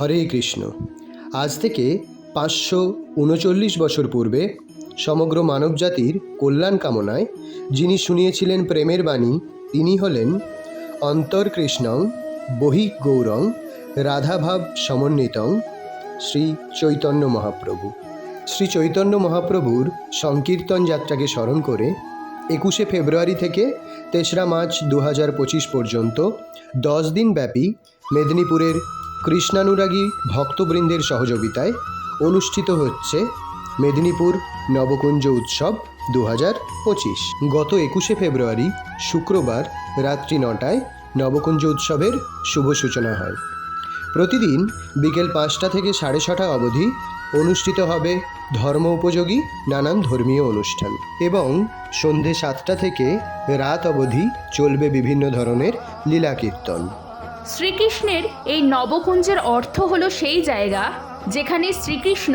হরে কৃষ্ণ। আজ থেকে পাঁচশো উনচল্লিশ বছর পূর্বে সমগ্র মানবজাতির কল্যাণ কামনায় যিনি শুনিয়েছিলেন প্রেমের বাণী, তিনি হলেন অন্তর্কৃষ্ণং বহি গৌরং রাধাভাব সমন্বিতং শ্রী চৈতন্য মহাপ্রভু। শ্রী চৈতন্য মহাপ্রভুর সংকীর্তন যাত্রাকে স্মরণ করে একুশে ফেব্রুয়ারি থেকে তেসরা মার্চ দু পঁচিশ পর্যন্ত দশ দিন ব্যাপী মেদিনীপুরের কৃষ্ণানুরাগী ভক্তবৃন্দের সহযোগিতায় অনুষ্ঠিত হচ্ছে মেদিনীপুর নবকুঞ্জ উৎসব দু হাজার পঁচিশ। গত একুশে ফেব্রুয়ারি শুক্রবার রাত্রি নটায় নবকুঞ্জ উৎসবের শুভ সূচনা হয়। প্রতিদিন বিকেল পাঁচটা থেকে সাড়ে ছটা অবধি অনুষ্ঠিত হবে ধর্ম উপযোগী নানান ধর্মীয় অনুষ্ঠান এবং সন্ধে সাতটা থেকে রাত অবধি চলবে বিভিন্ন ধরনের লীলা কীর্তন। শ্রীকৃষ্ণের এই নবকুঞ্জের অর্থ হলো সেই জায়গা যেখানে শ্রীকৃষ্ণ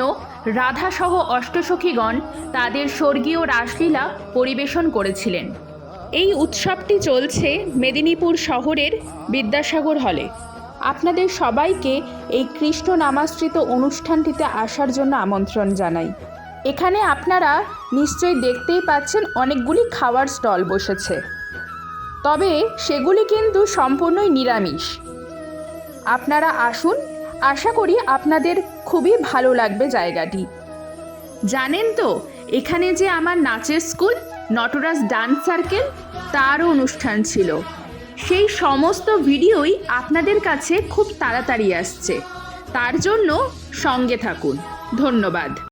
রাধাসহ অষ্টসখীগণ তাদের স্বর্গীয় রাসলীলা পরিবেশন করেছিলেন। এই উৎসবটি চলছে মেদিনীপুর শহরের বিদ্যাসাগর হলে। আপনাদের সবাইকে এই কৃষ্ণ নামাশ্রিত অনুষ্ঠানটিতে আসার জন্য আমন্ত্রণ জানাই। এখানে আপনারা নিশ্চয়ই দেখতেই পাচ্ছেন অনেকগুলি খাওয়ার স্টল বসেছে। তবে সেগুলি কিন্তু সম্পূর্ণই নিরামিষ। আপনারা আসুন, আশা করি আপনাদের খুবই ভালো লাগবে জায়গাটি। জানেন তো, এখানে যে আমার নাচের স্কুল, নটরাজ ডান্স সার্কেল, তারও অনুষ্ঠান ছিল। সেই সমস্ত ভিডিওই আপনাদের কাছে খুব তাড়াতাড়ি আসছে। তার জন্য সঙ্গে থাকুন। ধন্যবাদ।